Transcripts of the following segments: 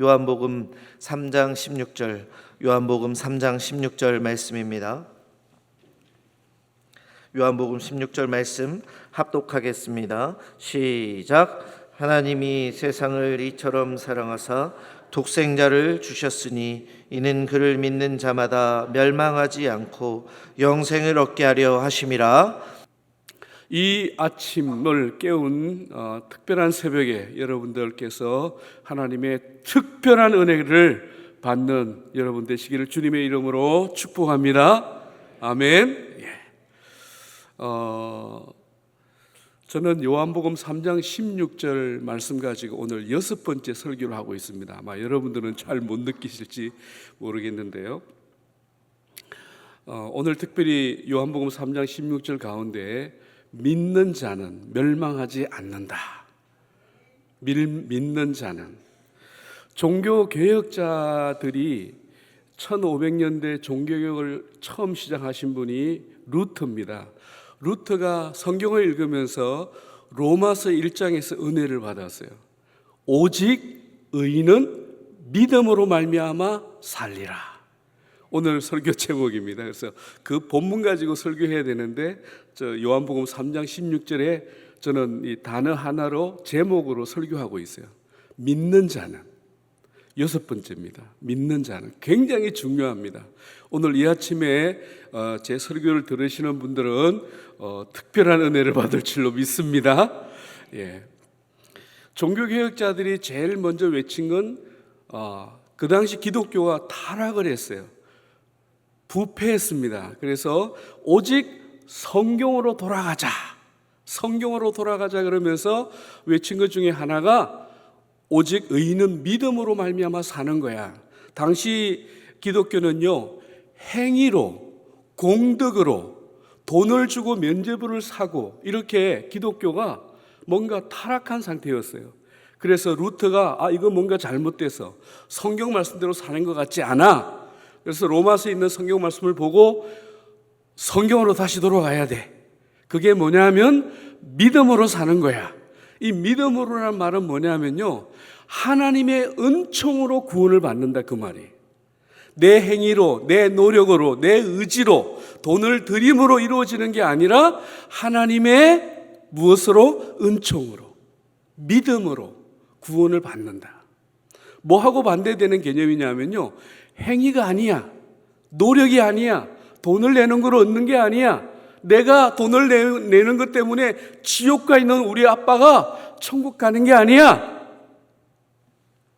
요한복음 3장 16절 요한복음 3장 16절 말씀입니다. 요한복음 16절 말씀 합독하겠습니다. 시작. 하나님이 세상을 이처럼 사랑하사 독생자를 주셨으니 이는 그를 믿는 자마다 멸망하지 않고 영생을 얻게 하려 하심이라. 이 아침을 깨운 어, 특별한 새벽에 여러분들께서 하나님의 특별한 은혜를 받는 여러분 되시기를 주님의 이름으로 축복합니다. 아멘. 예. 어, 저는 요한복음 3장 16절 말씀 가지고 오늘 여섯 번째 설교를 하고 있습니다. 아마 여러분들은 잘 못 느끼실지 모르겠는데요. 어, 오늘 특별히 요한복음 3장 16절 가운데 믿는 자는 멸망하지 않는다. 밀, 믿는 자는 종교 개혁자들이 1500년대 종교개혁을 처음 시작하신 분이 루터입니다. 루터가 성경을 읽으면서 로마서 1장에서 은혜를 받았어요. 오직 의인은 믿음으로 말미암아 살리라. 오늘 설교 제목입니다. 그래서 그 본문 가지고 설교해야 되는데 저 요한복음 3장 16절에 저는 이 단어 하나로 제목으로 설교하고 있어요. 믿는 자는 여섯 번째입니다. 믿는 자는 굉장히 중요합니다. 오늘 이 아침에 어, 제 설교를 들으시는 분들은 어, 특별한 은혜를 받을 줄로 믿습니다. 예. 종교개혁자들이 제일 먼저 외친 건 어, 그 당시 기독교가 타락을 했어요. 부패했습니다. 그래서 오직 성경으로 돌아가자. 성경으로 돌아가자 그러면서 외친 것 중에 하나가 오직 의인은 믿음으로 말미암아 사는 거야. 당시 기독교는요. 행위로 공덕으로 돈을 주고 면죄부를 사고 이렇게 기독교가 뭔가 타락한 상태였어요. 그래서 루터가 아 이거 뭔가 잘못돼서 성경 말씀대로 사는 것 같지 않아. 그래서 로마서에 있는 성경 말씀을 보고 성경으로 다시 돌아가야 돼. 그게 뭐냐면 믿음으로 사는 거야. 이 믿음으로라는 말은 뭐냐면요. 하나님의 은총으로 구원을 받는다 그 말이. 내 행위로, 내 노력으로, 내 의지로, 돈을 들임으로 이루어지는 게 아니라 하나님의 무엇으로? 은총으로, 믿음으로 구원을 받는다. 뭐하고 반대되는 개념이냐면요. 행위가 아니야. 노력이 아니야. 돈을 내는 걸 얻는 게 아니야. 내가 돈을 내는 것 때문에 지옥 가 있는 우리 아빠가 천국 가는 게 아니야.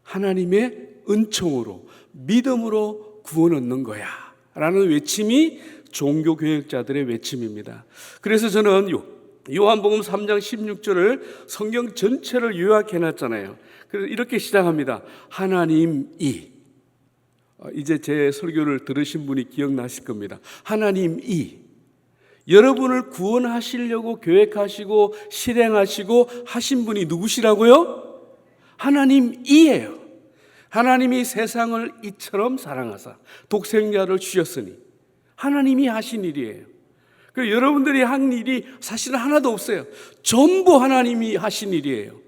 하나님의 은총으로, 믿음으로 구원 얻는 거야. 라는 외침이 종교 교역자들의 외침입니다. 그래서 저는 요, 요한복음 3장 16절을 성경 전체를 요약해 놨잖아요. 그래서 이렇게 시작합니다. 하나님이 어, 이제 제 설교를 들으신 분이 기억나실 겁니다. 하나님이 여러분을 구원하시려고 계획하시고 실행하시고 하신 분이 누구시라고요? 하나님이에요. 하나님이 세상을 이처럼 사랑하사 독생자를 주셨으니 하나님이 하신 일이에요. 그 여러분들이 한 일이 사실은 하나도 없어요. 전부 하나님이 하신 일이에요.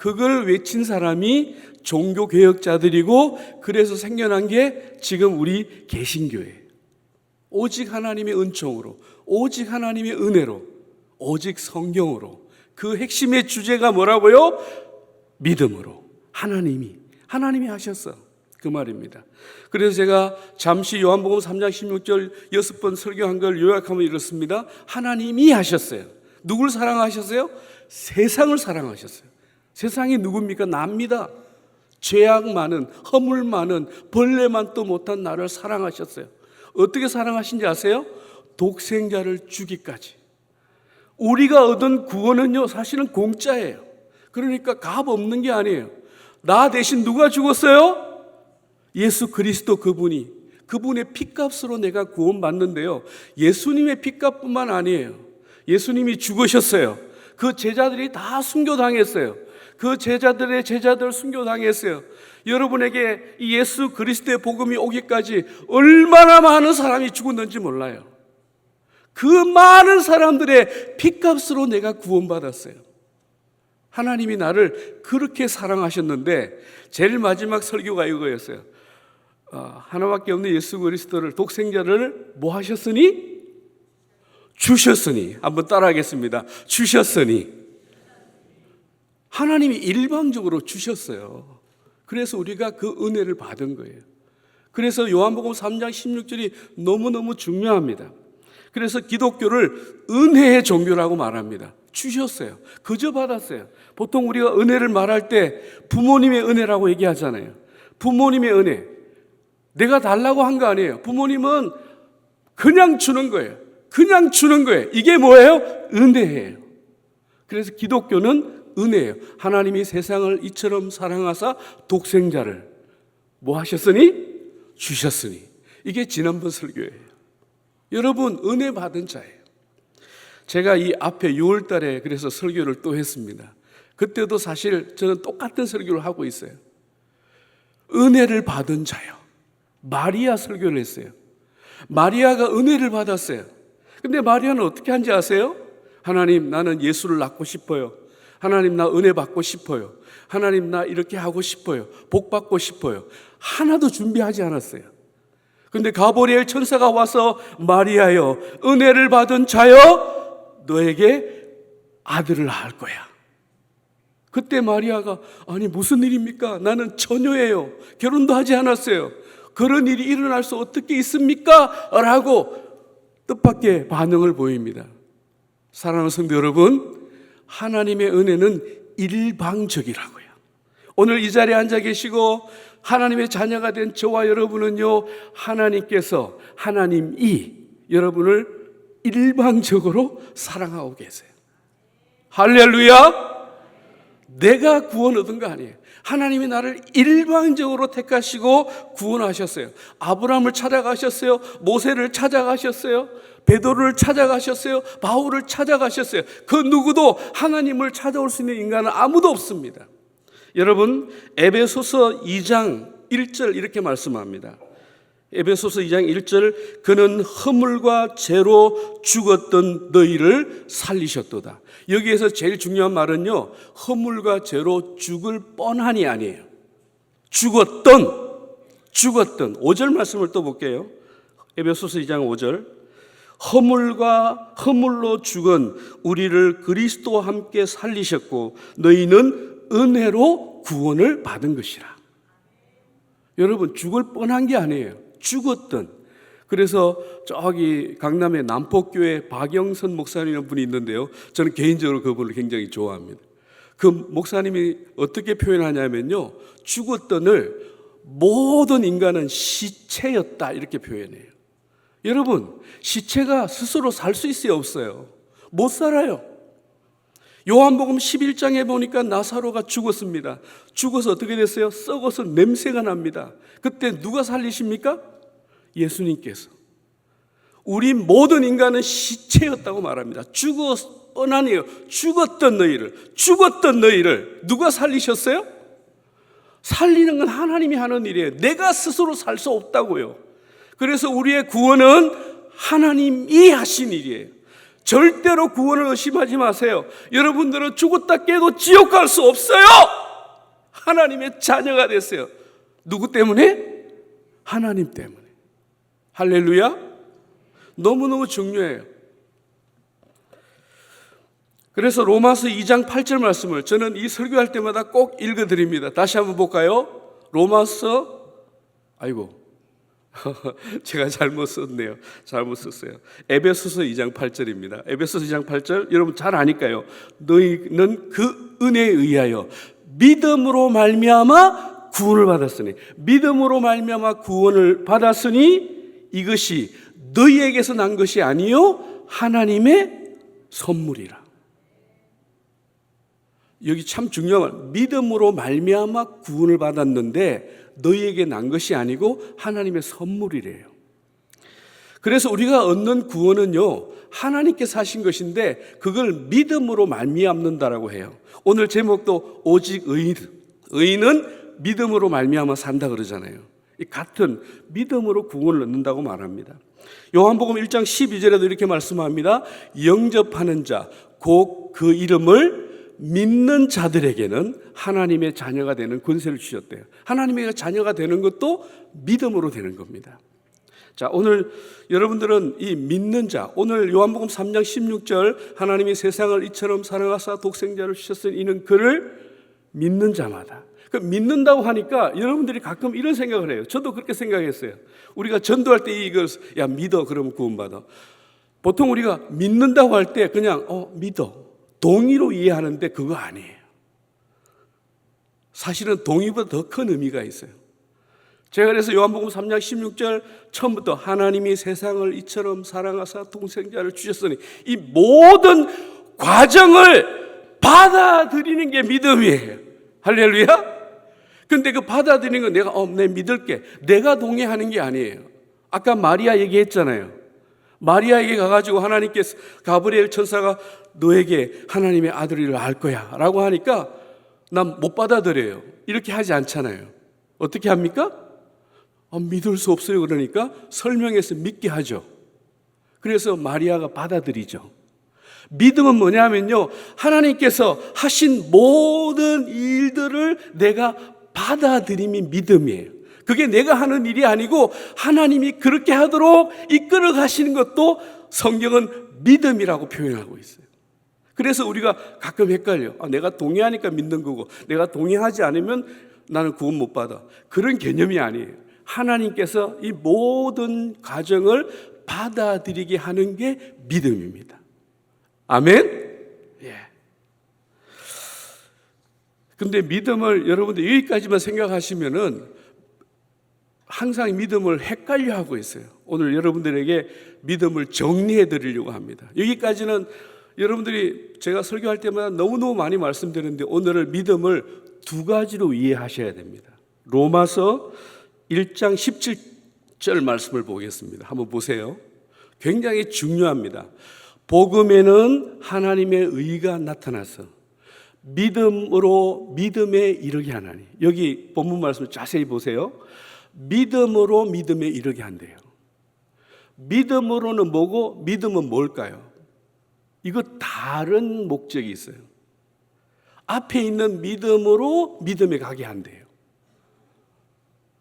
그걸 외친 사람이 종교 개혁자들이고 그래서 생겨난 게 지금 우리 개신교예요. 오직 하나님의 은총으로, 오직 하나님의 은혜로, 오직 성경으로 그 핵심의 주제가 뭐라고요? 믿음으로 하나님이 하나님이 하셨어. 그 말입니다. 그래서 제가 잠시 요한복음 3장 16절 여섯 번 설교한 걸 요약하면 이렇습니다. 하나님이 하셨어요. 누굴 사랑하셨어요? 세상을 사랑하셨어요. 세상이 누굽니까? 납니다. 죄악 많은, 허물 많은, 벌레만 또 못한 나를 사랑하셨어요. 어떻게 사랑하신지 아세요? 독생자를 주기까지. 우리가 얻은 구원은요, 사실은 공짜예요. 그러니까 값 없는 게 아니에요. 나 대신 누가 죽었어요? 예수 그리스도 그분이. 그분의 피값으로 내가 구원받는데요. 예수님의 피값뿐만 아니에요. 예수님이 죽으셨어요. 그 제자들이 다 순교당했어요. 그 제자들의 제자들 순교당했어요. 여러분에게 이 예수 그리스도의 복음이 오기까지 얼마나 많은 사람이 죽었는지 몰라요. 그 많은 사람들의 피값으로 내가 구원받았어요. 하나님이 나를 그렇게 사랑하셨는데 제일 마지막 설교가 이거였어요. 아, 하나밖에 없는 예수 그리스도를 독생자를 뭐 하셨으니 주셨으니 한번 따라하겠습니다. 주셨으니 하나님이 일방적으로 주셨어요. 그래서 우리가 그 은혜를 받은 거예요. 그래서 요한복음 3장 16절이 너무너무 중요합니다. 그래서 기독교를 은혜의 종교라고 말합니다. 주셨어요. 그저 받았어요. 보통 우리가 은혜를 말할 때 부모님의 은혜라고 얘기하잖아요. 부모님의 은혜. 내가 달라고 한 거 아니에요. 부모님은 그냥 주는 거예요. 그냥 주는 거예요. 이게 뭐예요? 은혜예요. 그래서 기독교는 은혜예요. 하나님이 세상을 이처럼 사랑하사 독생자를 뭐 하셨으니? 주셨으니. 이게 지난번 설교예요. 여러분, 은혜 받은 자예요. 제가 이 앞에 6월 달에 그래서 설교를 또 했습니다. 그때도 사실 저는 똑같은 설교를 하고 있어요. 은혜를 받은 자요. 마리아 설교를 했어요. 마리아가 은혜를 받았어요. 근데 마리아는 어떻게 한지 아세요? 하나님, 나는 예수를 낳고 싶어요. 하나님, 나 은혜 받고 싶어요. 하나님, 나 이렇게 하고 싶어요. 복 받고 싶어요. 하나도 준비하지 않았어요. 근데 가보리엘 천사가 와서 마리아여, 은혜를 받은 자여, 너에게 아들을 낳을 거야. 그때 마리아가 아니 무슨 일입니까? 나는 처녀예요. 결혼도 하지 않았어요. 그런 일이 일어날 수 어떻게 있습니까? 라고 뜻밖의 반응을 보입니다. 사랑하는 성도 여러분, 하나님의 은혜는 일방적이라고요. 오늘 이 자리에 앉아 계시고 하나님의 자녀가 된 저와 여러분은요, 하나님께서 하나님이 여러분을 일방적으로 사랑하고 계세요. 할렐루야! 내가 구원 얻은 거 아니에요. 하나님이 나를 일방적으로 택하시고 구원하셨어요. 아브라함을 찾아가셨어요. 모세를 찾아가셨어요. 베드로를 찾아가셨어요. 바울을 찾아가셨어요. 그 누구도 하나님을 찾아올 수 있는 인간은 아무도 없습니다. 여러분 에베소서 2장 1절 이렇게 말씀합니다. 에베소서 2장 1절 그는 허물과 죄로 죽었던 너희를 살리셨도다. 여기에서 제일 중요한 말은요. 허물과 죄로 죽을 뻔하니 아니에요. 죽었던 죽었던 5절 말씀을 또 볼게요. 에베소서 2장 5절 허물과 허물로 죽은 우리를 그리스도와 함께 살리셨고 너희는 은혜로 구원을 받은 것이라. 여러분 죽을 뻔한 게 아니에요. 죽었던. 그래서 저기 강남의 남포교회 박영선 목사님이라는 분이 있는데요. 저는 개인적으로 그분을 굉장히 좋아합니다. 그 목사님이 어떻게 표현하냐면요. 죽었던을 모든 인간은 시체였다 이렇게 표현해요. 여러분, 시체가 스스로 살 수 있어요, 없어요? 못 살아요. 요한복음 11장에 보니까 나사로가 죽었습니다. 죽어서 어떻게 됐어요? 썩어서 냄새가 납니다. 그때 누가 살리십니까? 예수님께서. 우리 모든 인간은 시체였다고 말합니다. 죽어 뻔하네요. 죽었던 너희를, 죽었던 너희를 누가 살리셨어요? 살리는 건 하나님이 하는 일이에요. 내가 스스로 살 수 없다고요. 그래서 우리의 구원은 하나님이 하신 일이에요. 절대로 구원을 의심하지 마세요. 여러분들은 죽었다 깨도 지옥 갈 수 없어요. 하나님의 자녀가 됐어요. 누구 때문에? 하나님 때문에. 할렐루야. 너무너무 중요해요. 그래서 로마서 2장 8절 말씀을 저는 이 설교할 때마다 꼭 읽어 드립니다. 다시 한번 볼까요? 로마서 아이고 제가 잘못 썼네요. 잘못 썼어요. 에베소서 2장 8절입니다. 에베소서 2장 8절 여러분 잘 아니까요. 너희는 그 은혜에 의하여 믿음으로 말미암아 구원을 받았으니 믿음으로 말미암아 구원을 받았으니 이것이 너희에게서 난 것이 아니요 하나님의 선물이라. 여기 참 중요한 말. 믿음으로 말미암아 구원을 받았는데 너희에게 난 것이 아니고 하나님의 선물이래요. 그래서 우리가 얻는 구원은요 하나님께서 하신 것인데 그걸 믿음으로 말미암는다라고 해요. 오늘 제목도 오직 의인 의인은 믿음으로 말미암아 산다 그러잖아요. 이 같은 믿음으로 구원을 얻는다고 말합니다. 요한복음 1장 12절에도 이렇게 말씀합니다. 영접하는 자, 곧 그 이름을 믿는 자들에게는 하나님의 자녀가 되는 권세를 주셨대요. 하나님의 자녀가 되는 것도 믿음으로 되는 겁니다. 자, 오늘 여러분들은 이 믿는 자, 오늘 요한복음 3장 16절 하나님이 세상을 이처럼 사랑하사 독생자를 주셨으니 이는 그를 믿는 자마다. 그 믿는다고 하니까 여러분들이 가끔 이런 생각을 해요. 저도 그렇게 생각했어요. 우리가 전도할 때 이걸 야 믿어 그러면 구원받아. 보통 우리가 믿는다고 할 때 그냥 어 믿어 동의로 이해하는데 그거 아니에요. 사실은 동의보다 더 큰 의미가 있어요. 제가 그래서 요한복음 3장 16절 처음부터 하나님이 세상을 이처럼 사랑하사 동생자를 주셨으니 이 모든 과정을 받아들이는 게 믿음이에요. 할렐루야. 근데 그 받아들이는 건 내가 어, 내 믿을게. 내가 동의하는 게 아니에요. 아까 마리아 얘기했잖아요. 마리아에게 가가지고 하나님께서 가브리엘 천사가 너에게 하나님의 아들을 알 거야 라고 하니까 난 못 받아들여요. 이렇게 하지 않잖아요. 어떻게 합니까? 아, 믿을 수 없어요. 그러니까 설명해서 믿게 하죠. 그래서 마리아가 받아들이죠. 믿음은 뭐냐면요. 하나님께서 하신 모든 일들을 내가 받아들임이 믿음이에요. 그게 내가 하는 일이 아니고 하나님이 그렇게 하도록 이끌어 가시는 것도 성경은 믿음이라고 표현하고 있어요. 그래서 우리가 가끔 헷갈려. 아, 내가 동의하니까 믿는 거고 내가 동의하지 않으면 나는 구원 못 받아. 그런 개념이 아니에요. 하나님께서 이 모든 과정을 받아들이게 하는 게 믿음입니다. 아멘? 예. 근데 믿음을 여러분들 여기까지만 생각하시면은 항상 믿음을 헷갈려 하고 있어요. 오늘 여러분들에게 믿음을 정리해 드리려고 합니다. 여기까지는 여러분들이 제가 설교할 때마다 너무너무 많이 말씀드리는데 오늘은 믿음을 두 가지로 이해하셔야 됩니다. 로마서 1장 17절 말씀을 보겠습니다. 한번 보세요. 굉장히 중요합니다. 복음에는 하나님의 의가 나타나서 믿음으로 믿음에 이르게 하나니. 여기 본문 말씀을 자세히 보세요. 믿음으로 믿음에 이르게 한대요. 믿음으로는 뭐고 믿음은 뭘까요? 이거 다른 목적이 있어요. 앞에 있는 믿음으로 믿음에 가게 한대요.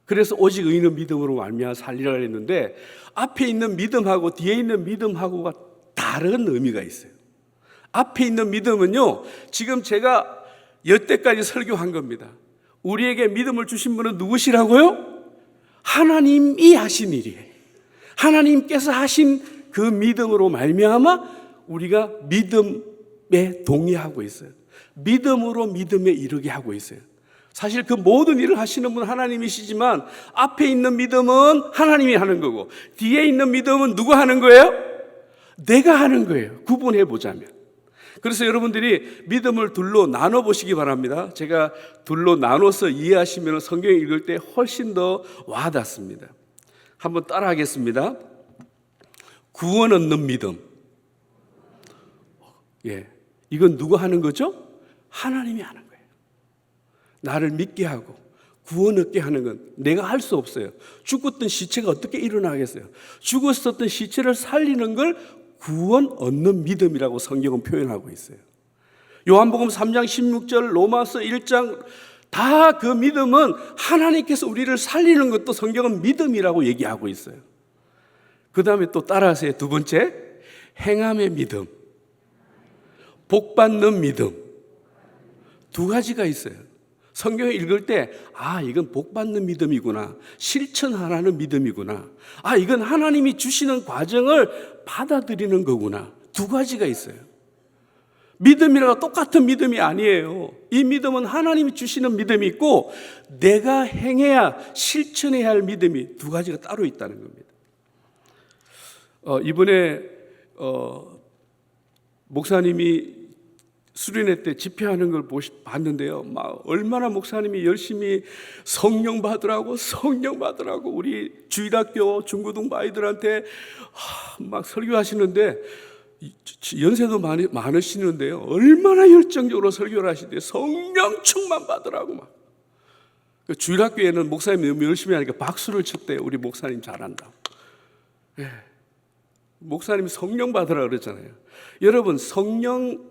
그래서 오직 의인은 믿음으로 말미암아 살리라 했는데 앞에 있는 믿음하고 뒤에 있는 믿음하고가 다른 의미가 있어요. 앞에 있는 믿음은요. 지금 제가 여태까지 설교한 겁니다. 우리에게 믿음을 주신 분은 누구시라고요? 하나님이 하신 일이에요. 하나님께서 하신 그 믿음으로 말미암아 우리가 믿음에 동의하고 있어요. 믿음으로 믿음에 이르게 하고 있어요. 사실 그 모든 일을 하시는 분 하나님이시지만 앞에 있는 믿음은 하나님이 하는 거고 뒤에 있는 믿음은 누가 하는 거예요? 내가 하는 거예요. 구분해 보자면. 그래서 여러분들이 믿음을 둘로 나눠 보시기 바랍니다. 제가 둘로 나눠서 이해하시면 성경 읽을 때 훨씬 더 와닿습니다. 한번 따라 하겠습니다. 구원 얻는 믿음. 예. 이건 누가 하는 거죠? 하나님이 하는 거예요. 나를 믿게 하고 구원 얻게 하는 건 내가 할 수 없어요. 죽었던 시체가 어떻게 일어나겠어요? 죽었었던 시체를 살리는 걸 구원 얻는 믿음이라고 성경은 표현하고 있어요. 요한복음 3장 16절, 로마서 1장 다 그 믿음은 하나님께서 우리를 살리는 것도 성경은 믿음이라고 얘기하고 있어요. 그 다음에 또 따라하세요. 두 번째, 행함의 믿음. 복 받는 믿음. 두 가지가 있어요. 성경을 읽을 때, 아, 이건 복 받는 믿음이구나. 실천하라는 믿음이구나. 아, 이건 하나님이 주시는 과정을 받아들이는 거구나. 두 가지가 있어요. 믿음이라고 똑같은 믿음이 아니에요. 이 믿음은 하나님이 주시는 믿음이 있고, 내가 행해야 실천해야 할 믿음이 두 가지가 따로 있다는 겁니다. 어, 이번에, 어, 목사님이 수련회 때 집회하는 걸 보시, 봤는데요. 막 얼마나 목사님이 열심히 성령 받으라고 성령 받으라고 우리 주일학교 중고등 아이들한테 하, 막 설교하시는데 이, 연세도 많이 많으시는데요. 얼마나 열정적으로 설교를 하시대 성령 충만 받으라고 막. 그 주일학교에는 목사님이 너무 열심히 하니까 박수를 쳤대요. 우리 목사님 잘한다. 예. 목사님이 성령 받으라 그랬잖아요. 여러분 성령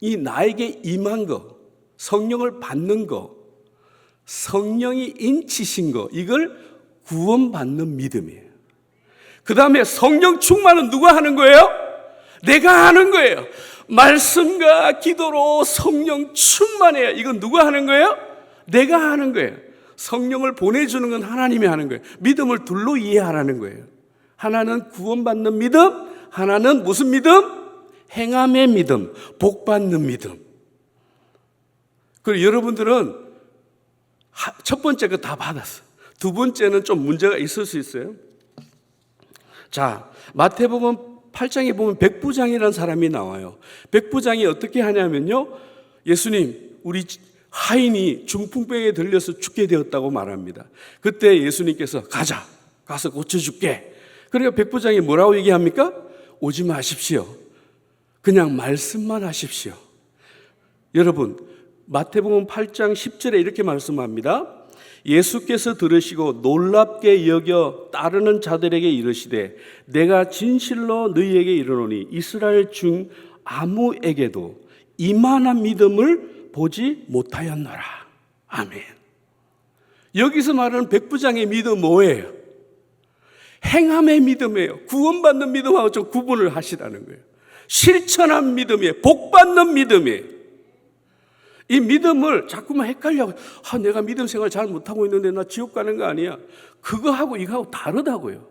나에게 임한 거, 성령을 받는 거, 성령이 인치신 거, 이걸 구원받는 믿음이에요. 그 다음에 성령 충만은 누가 하는 거예요? 내가 하는 거예요. 말씀과 기도로 성령 충만해요. 이건 누가 하는 거예요? 내가 하는 거예요. 성령을 보내주는 건 하나님이 하는 거예요. 믿음을 둘로 이해하라는 거예요. 하나는 구원받는 믿음, 하나는 무슨 믿음? 행함의 믿음, 복 받는 믿음. 그리고 여러분들은 하- 첫 번째 거 다 받았어. 두 번째는 좀 문제가 있을 수 있어요. 자, 마태복음 8장에 보면 백부장이라는 사람이 나와요. 백부장이 어떻게 하냐면요. 예수님, 우리 하인이 중풍병에 들려서 죽게 되었다고 말합니다. 그때 예수님께서 가자. 가서 고쳐줄게. 그러니까 백부장이 뭐라고 얘기합니까? 오지 마십시오. 그냥 말씀만 하십시오. 여러분, 마태복음 8장 10절에 이렇게 말씀합니다. 예수께서 들으시고 놀랍게 여겨 따르는 자들에게 이르시되 내가 진실로 너희에게 이르노니 이스라엘 중 아무에게도 이만한 믿음을 보지 못하였노라. 아멘. 여기서 말하는 백부장의 믿음 뭐예요? 행함의 믿음이에요. 구원받는 믿음하고 좀 구분을 하시라는 거예요. 실천한 믿음이에요. 복받는 믿음이에요. 이 믿음을 자꾸만 헷갈려고, 아, 내가 믿음 생활 잘 못하고 있는데 나 지옥 가는 거 아니야. 그거하고 이거하고 다르다고요.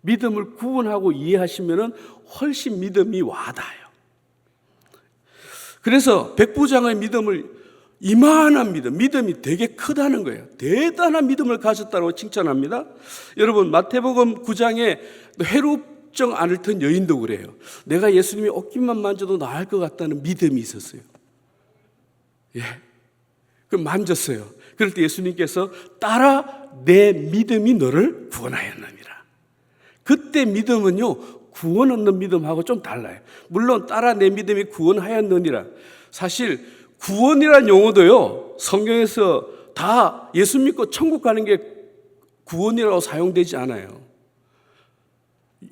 믿음을 구분하고 이해하시면 훨씬 믿음이 와닿아요. 그래서 백부장의 믿음을 이만한 믿음, 믿음이 되게 크다는 거예요. 대단한 믿음을 가졌다고 칭찬합니다. 여러분, 마태복음 9장에 해 롭정 않을 튼 여인도 그래요. 내가 예수님이 어깨만 만져도 나을 것 같다는 믿음이 있었어요. 예. 그 만졌어요. 그럴 때 예수님께서 따라 내 믿음이 너를 구원하였느니라. 그때 믿음은요, 구원 얻는 믿음하고 좀 달라요. 물론 따라 내 믿음이 구원하였느니라. 사실 구원이란 용어도요, 성경에서 다 예수 믿고 천국 가는 게 구원이라고 사용되지 않아요.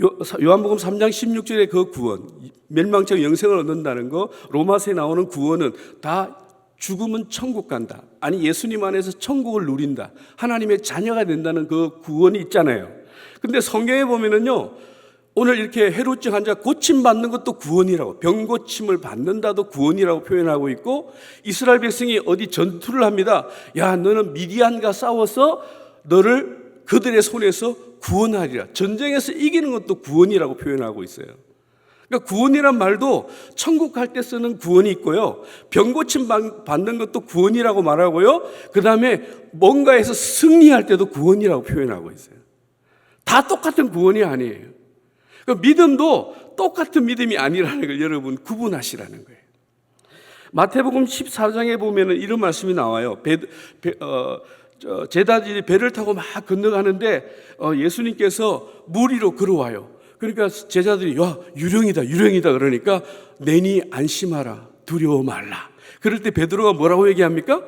요- 요한복음 3장 16절의 그 구원, 멸망적 영생을 얻는다는 거, 로마서에 나오는 구원은 다 죽으면 천국 간다. 아니 예수님 안에서 천국을 누린다. 하나님의 자녀가 된다는 그 구원이 있잖아요. 근데 성경에 보면은요. 오늘 이렇게 해로증 환자 고침 받는 것도 구원이라고 병 고침을 받는다도 구원이라고 표현하고 있고 이스라엘 백성이 어디 전투를 합니다. 야 너는 미디안과 싸워서 너를 그들의 손에서 구원하리라. 전쟁에서 이기는 것도 구원이라고 표현하고 있어요. 그러니까 구원이란 말도 천국 갈 때 쓰는 구원이 있고요. 병 고침 받- 받는 것도 구원이라고 말하고요. 그 다음에 뭔가에서 승리할 때도 구원이라고 표현하고 있어요. 다 똑같은 구원이 아니에요. 그 믿음도 똑같은 믿음이 아니라는 걸 여러분 구분하시라는 거예요. 마태복음 14장에 보면은 이런 말씀이 나와요. 배, 배, 어, 저, 제자들이 배를 타고 막 건너가는데 어, 예수님께서 물 위로 걸어와요. 그러니까 제자들이 야 유령이다 유령이다 그러니까 내니 안심하라 두려워 말라. 그럴 때 베드로가 뭐라고 얘기합니까?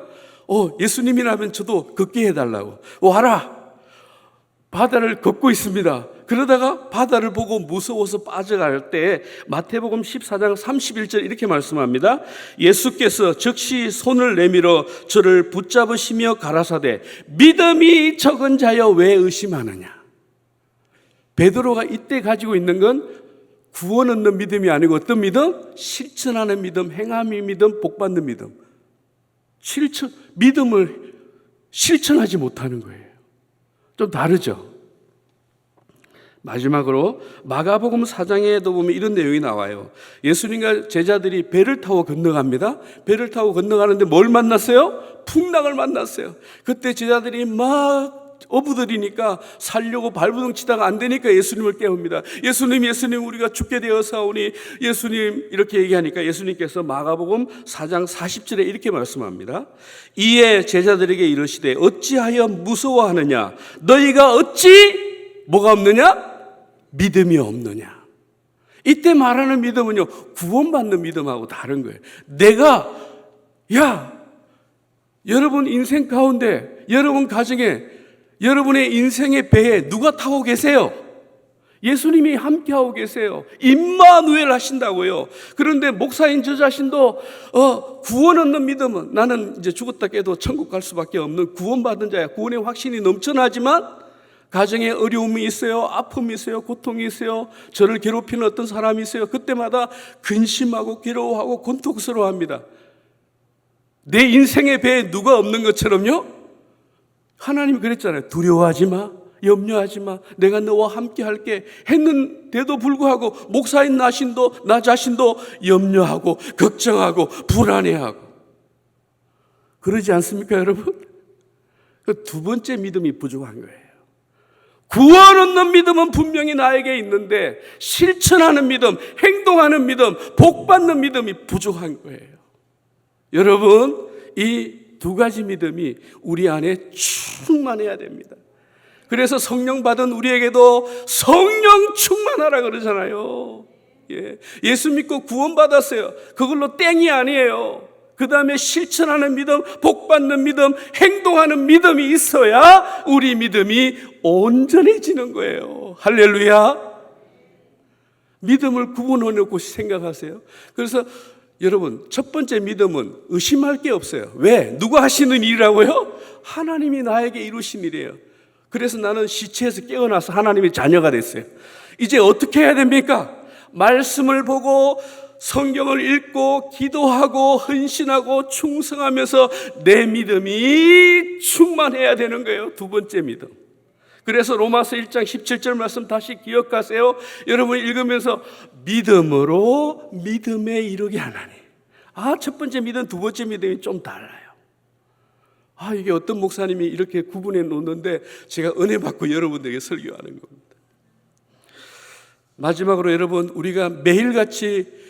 어 예수님이라면 저도 걷게 해달라고 와라 바다를 걷고 있습니다. 그러다가 바다를 보고 무서워서 빠져갈 때 마태복음 14장 31절 이렇게 말씀합니다. 예수께서 즉시 손을 내밀어 저를 붙잡으시며 가라사대 믿음이 적은 자여 왜 의심하느냐? 베드로가 이때 가지고 있는 건 구원 얻는 믿음이 아니고 어떤 믿음? 실천하는 믿음, 행함의 믿음, 복받는 믿음. 실천 믿음을 실천하지 못하는 거예요. 좀 다르죠. 마지막으로 마가복음 4장에도 보면 이런 내용이 나와요. 예수님과 제자들이 배를 타고 건너갑니다. 배를 타고 건너가는데 뭘 만났어요? 풍랑을 만났어요. 그때 제자들이 막 어부들이니까 살려고 발부둥 치다가 안 되니까 예수님을 깨웁니다. 예수님, 예수님, 우리가 죽게 되어서오니 예수님 이렇게 얘기하니까 예수님께서 마가복음 4장 40절에 이렇게 말씀합니다. 이에 제자들에게 이르시되 어찌하여 무서워하느냐? 너희가 어찌 뭐가 없느냐? 믿음이 없느냐? 이때 말하는 믿음은요 구원받는 믿음하고 다른 거예요. 내가 야 여러분 인생 가운데 여러분 가정에 여러분의 인생의 배에 누가 타고 계세요? 예수님이 함께하고 계세요. 임마누엘 하신다고요. 그런데 목사인 저 자신도 어, 구원 얻는 믿음은 나는 이제 죽었다 깨도 천국 갈 수밖에 없는 구원받은 자야. 구원의 확신이 넘쳐나지만 가정에 어려움이 있어요. 아픔이 있어요. 고통이 있어요. 저를 괴롭히는 어떤 사람이 있어요. 그때마다 근심하고 괴로워하고 곤혹스러워합니다. 내 인생의 배에 누가 없는 것처럼요. 하나님이 그랬잖아요. 두려워하지 마. 염려하지 마. 내가 너와 함께 할게. 했는데도 불구하고 목사인 나신도 나 자신도 염려하고 걱정하고 불안해하고 그러지 않습니까, 여러분? 그 두 번째 믿음이 부족한 거예요. 구원 얻는 믿음은 분명히 나에게 있는데 실천하는 믿음, 행동하는 믿음, 복 받는 믿음이 부족한 거예요. 여러분, 이 두 가지 믿음이 우리 안에 충만해야 됩니다. 그래서 성령 받은 우리에게도 성령 충만하라 그러잖아요. 예. 예수 믿고 구원 받았어요. 그걸로 땡이 아니에요. 그 다음에 실천하는 믿음, 복받는 믿음, 행동하는 믿음이 있어야 우리 믿음이 온전해지는 거예요. 할렐루야. 믿음을 구분해 놓고 생각하세요. 그래서 여러분, 첫 번째 믿음은 의심할 게 없어요. 왜? 누가 하시는 일이라고요? 하나님이 나에게 이루신 일이에요. 그래서 나는 시체에서 깨어나서 하나님의 자녀가 됐어요. 이제 어떻게 해야 됩니까? 말씀을 보고 성경을 읽고 기도하고 헌신하고 충성하면서 내 믿음이 충만해야 되는 거예요. 두 번째 믿음. 그래서 로마서 1장 17절 말씀 다시 기억하세요. 여러분 읽으면서 믿음으로 믿음에 이르게 하나니. 아, 첫 번째 믿음, 두 번째 믿음이 좀 달라요. 아, 이게 어떤 목사님이 이렇게 구분해 놓는데 제가 은혜 받고 여러분들에게 설교하는 겁니다. 마지막으로 여러분, 우리가 매일같이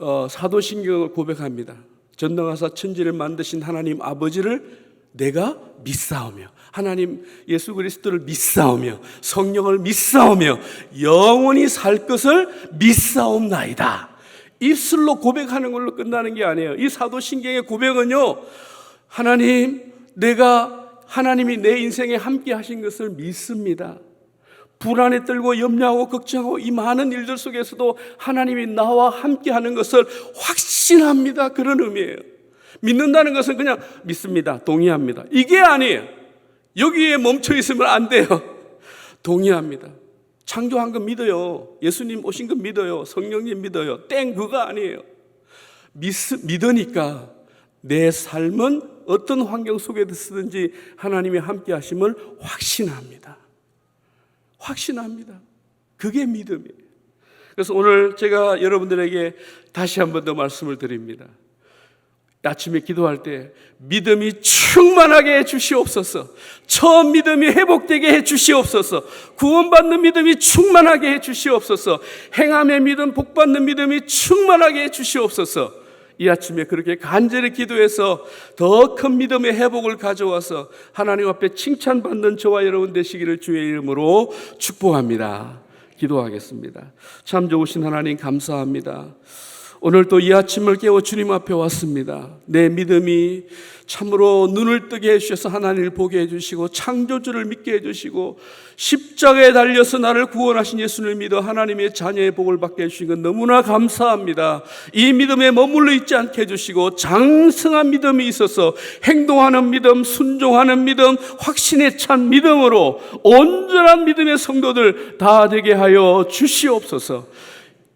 어, 사도신경을 고백합니다. 전능하사 천지를 만드신 하나님 아버지를 내가 믿사오며 하나님 예수 그리스도를 믿사오며 성령을 믿사오며 영원히 살 것을 믿사옵나이다. 입술로 고백하는 걸로 끝나는 게 아니에요. 이 사도신경의 고백은요. 하나님 내가 하나님이 내 인생에 함께 하신 것을 믿습니다. 불안에 떨고 염려하고 걱정하고 이 많은 일들 속에서도 하나님이 나와 함께 하는 것을 확신합니다. 그런 의미예요. 믿는다는 것은 그냥 믿습니다. 동의합니다. 이게 아니에요. 여기에 멈춰 있으면 안 돼요. 동의합니다. 창조한 거 믿어요. 예수님 오신 거 믿어요. 성령님 믿어요. 땡 그거 아니에요. 믿, 믿으니까 내 삶은 어떤 환경 속에 서든지 하나님이 함께 하심을 확신합니다. 확신합니다. 그게 믿음이에요. 그래서 오늘 제가 여러분들에게 다시 한 번 더 말씀을 드립니다. 아침에 기도할 때 믿음이 충만하게 해 주시옵소서. 처음 믿음이 회복되게 해 주시옵소서. 구원받는 믿음이 충만하게 해 주시옵소서. 행함의 믿음, 복받는 믿음이 충만하게 해 주시옵소서. 이 아침에 그렇게 간절히 기도해서 더 큰 믿음의 회복을 가져와서 하나님 앞에 칭찬받는 저와 여러분 되시기를 주의 이름으로 축복합니다. 기도하겠습니다. 참 좋으신 하나님 감사합니다. 오늘 또 이 아침을 깨워 주님 앞에 왔습니다. 내 믿음이 참으로 눈을 뜨게 해주셔서 하나님을 보게 해주시고 창조주를 믿게 해주시고 십자가에 달려서 나를 구원하신 예수를 믿어 하나님의 자녀의 복을 받게 해주신 것 너무나 감사합니다. 이 믿음에 머물러 있지 않게 해주시고 장성한 믿음이 있어서 행동하는 믿음, 순종하는 믿음, 확신에 찬 믿음으로 온전한 믿음의 성도들 다 되게 하여 주시옵소서.